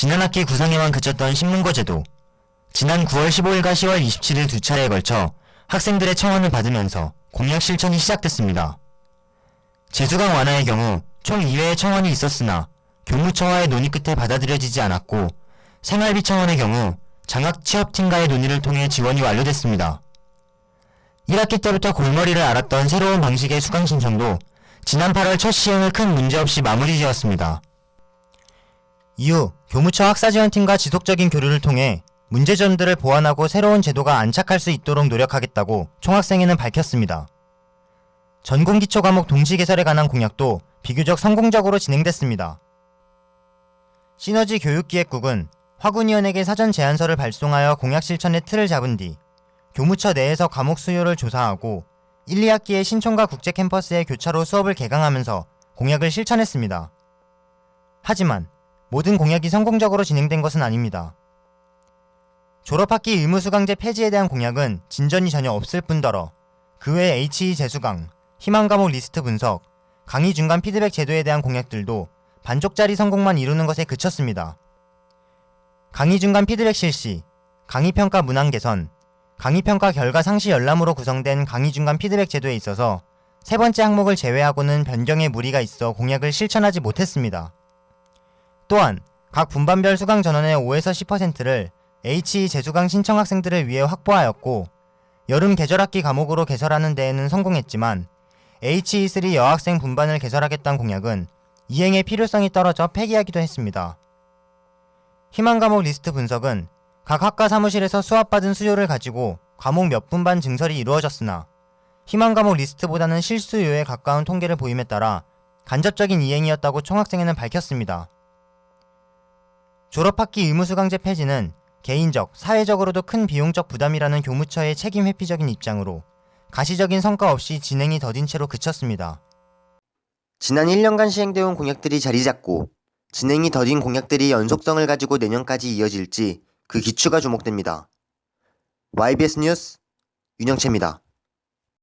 지난 학기 구상에만 그쳤던 신문고 제도. 지난 9월 15일과 10월 27일 두 차례에 걸쳐 학생들의 청원을 받으면서 공약 실천이 시작됐습니다. 재수강 완화의 경우 총 2회의 청원이 있었으나 교무처와의 논의 끝에 받아들여지지 않았고 생활비 청원의 경우 장학 취업팀과의 논의를 통해 지원이 완료됐습니다. 1학기 때부터 골머리를 앓았던 새로운 방식의 수강 신청도 지난 8월 첫 시행을 큰 문제 없이 마무리 지었습니다. 이후 교무처 학사지원팀과 지속적인 교류를 통해 문제점들을 보완하고 새로운 제도가 안착할 수 있도록 노력하겠다고 총학생회는 밝혔습니다. 전공기초 과목 동시 개설에 관한 공약도 비교적 성공적으로 진행됐습니다. 시너지 교육기획국은 화군위원에게 사전 제안서를 발송하여 공약 실천의 틀을 잡은 뒤 교무처 내에서 과목 수요를 조사하고 1, 2학기에 신촌과 국제 캠퍼스의 교차로 수업을 개강하면서 공약을 실천했습니다. 하지만 모든 공약이 성공적으로 진행된 것은 아닙니다. 졸업학기 의무수강제 폐지에 대한 공약은 진전이 전혀 없을 뿐더러 그 외 HE 재수강, 희망 과목 리스트 분석, 강의 중간 피드백 제도에 대한 공약들도 반쪽짜리 성공만 이루는 것에 그쳤습니다. 강의 중간 피드백 실시, 강의 평가 문항 개선, 강의 평가 결과 상시 열람으로 구성된 강의 중간 피드백 제도에 있어서 세 번째 항목을 제외하고는 변경에 무리가 있어 공약을 실천하지 못했습니다. 또한 각 분반별 수강 전원의 5에서 10%를 HE 재수강 신청 학생들을 위해 확보하였고 여름 계절학기 과목으로 개설하는 데에는 성공했지만 HE3 여학생 분반을 개설하겠다는 공약은 이행의 필요성이 떨어져 폐기하기도 했습니다. 희망 과목 리스트 분석은 각 학과 사무실에서 수업받은 수요를 가지고 과목 몇 분반 증설이 이루어졌으나 희망 과목 리스트보다는 실수요에 가까운 통계를 보임에 따라 간접적인 이행이었다고 총학생회는 밝혔습니다. 졸업학기 의무수강제 폐지는 개인적, 사회적으로도 큰 비용적 부담이라는 교무처의 책임 회피적인 입장으로 가시적인 성과 없이 진행이 더딘 채로 그쳤습니다. 지난 1년간 시행되어 온 공약들이 자리 잡고 진행이 더딘 공약들이 연속성을 가지고 내년까지 이어질지 그 기추가 주목됩니다. YBS 뉴스 윤영채입니다.